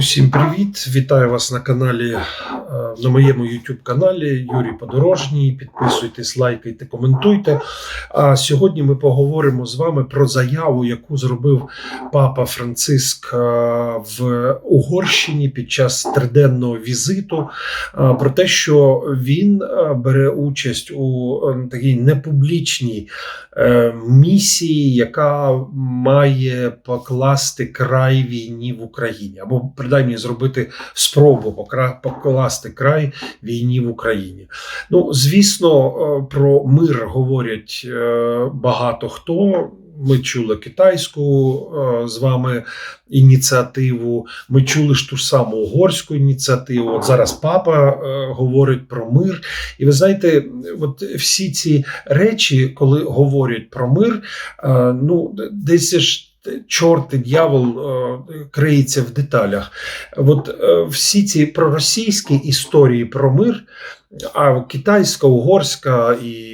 Усім привіт! Вітаю вас на каналі е, на моєму YouTube каналі Юрій Подорожній. Підписуйтесь, лайкайте, коментуйте. А сьогодні ми поговоримо з вами про заяву, яку зробив папа Франциск е, в Угорщині під час триденного візиту. е, Про те, що він бере участь у такій непублічній місії, яка має покласти край війні в Україні, або принаймні зробити спробу покласти край війні в Україні. Ну, звісно, е, про мир говорять е, багато хто. Ми чули китайську е, з вами ініціативу. Ми чули ж ту ж саму угорську ініціативу. От зараз папа говорить про мир. І ви знаєте, от всі ці речі, коли говорять про мир, ну десь ж. Чорт і дьявол е, криється в деталях. От е, всі ці проросійські історії про мир, а китайська, угорська і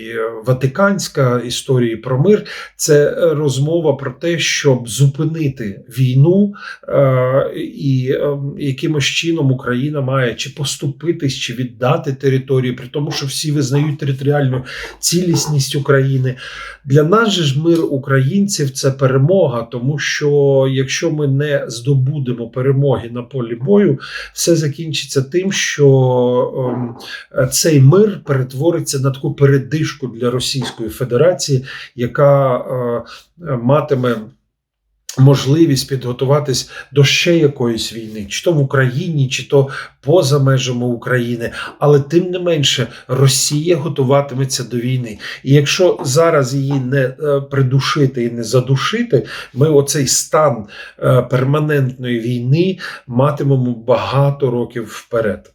ватиканська історії про мир це розмова про те, щоб зупинити війну, е, і е, якимось чином Україна має чи поступитись, чи віддати території, при тому, що всі визнають територіальну цілісність України. Для нас же ж мир українців це перемога, тому що якщо ми не здобудемо перемоги на полі бою, все закінчиться тим, що ем, цей мир перетвориться на таку передишку для Російської Федерації, яка е, матиме. Можливість підготуватись до ще якоїсь війни, чи то в Україні, чи то поза межами України, але тим не менше Росія готуватиметься до війни. І якщо зараз її не е, придушити і не задушити, ми оцей стан е, перманентної війни матимемо багато років вперед.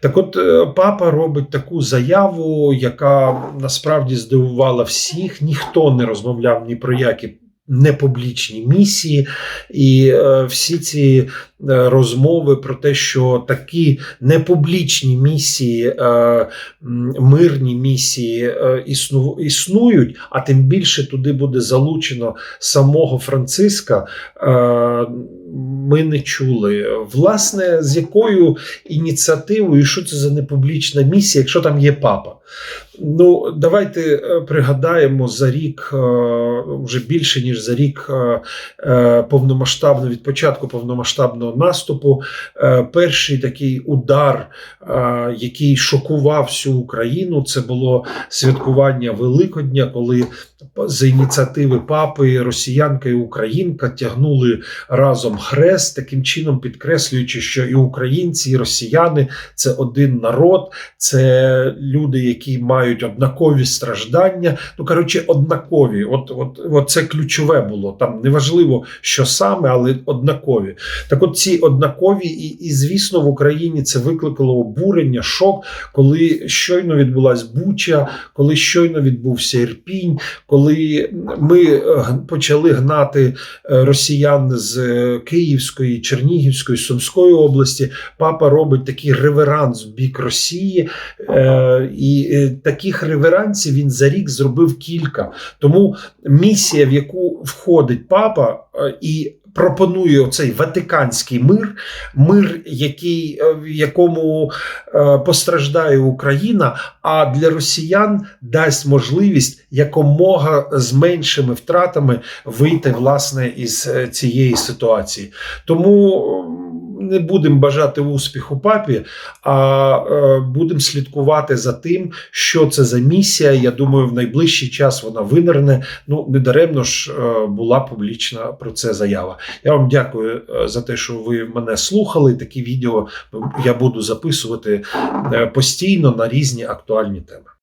Так, от е, папа робить таку заяву, яка насправді здивувала всіх. Ніхто не розмовляв ні про які непублічні місії, і е, всі ці е, розмови про те, що такі непублічні місії, е, мирні місії е, існу, існують, а тим більше туди буде залучено самого Франциска. Е, ми не чули. Власне, з якою ініціативою, і що це за непублічна місія, якщо там є папа? Ну, давайте е, пригадаємо за рік, е, вже більше ніж за рік е, повномасштабно від початку повномасштабного наступу. Перший такий удар, який шокував всю Україну, це було святкування Великодня, коли за ініціативи папи росіянка і українка тягнули разом хрест, таким чином підкреслюючи, що і українці, і росіяни це один народ, це люди, які мають однакові страждання. Ну коротше, однакові. От, от, от це ключове було. Там неважливо, що саме, але однакові. Так, от ці однакові, і, і звісно, в Україні це викликало обурення, шок, коли щойно відбулась Буча, коли щойно відбувся Ірпінь, коли ми е, почали гнати е, росіян з е, Київської, Чернігівської, Сумської області, папа робить такий реверанс в бік Росії, і таких реверансів він за рік зробив кілька. Тому місія, в яку входить папа, і пропонує оцей ватиканський мир, мир, який, е, в якому е, постраждає Україна, а для росіян дасть можливість якомога з меншими втратами вийти власне із е, цієї ситуації. Тому не будемо бажати успіху папі, а е, будемо слідкувати за тим, що це за місія. Я думаю, в найближчий час вона винирне. Ну недаремно ж е, була публічна про це заява. Я вам дякую е, за те, що ви мене слухали. Такі відео я буду записувати постійно на різні актуальні теми.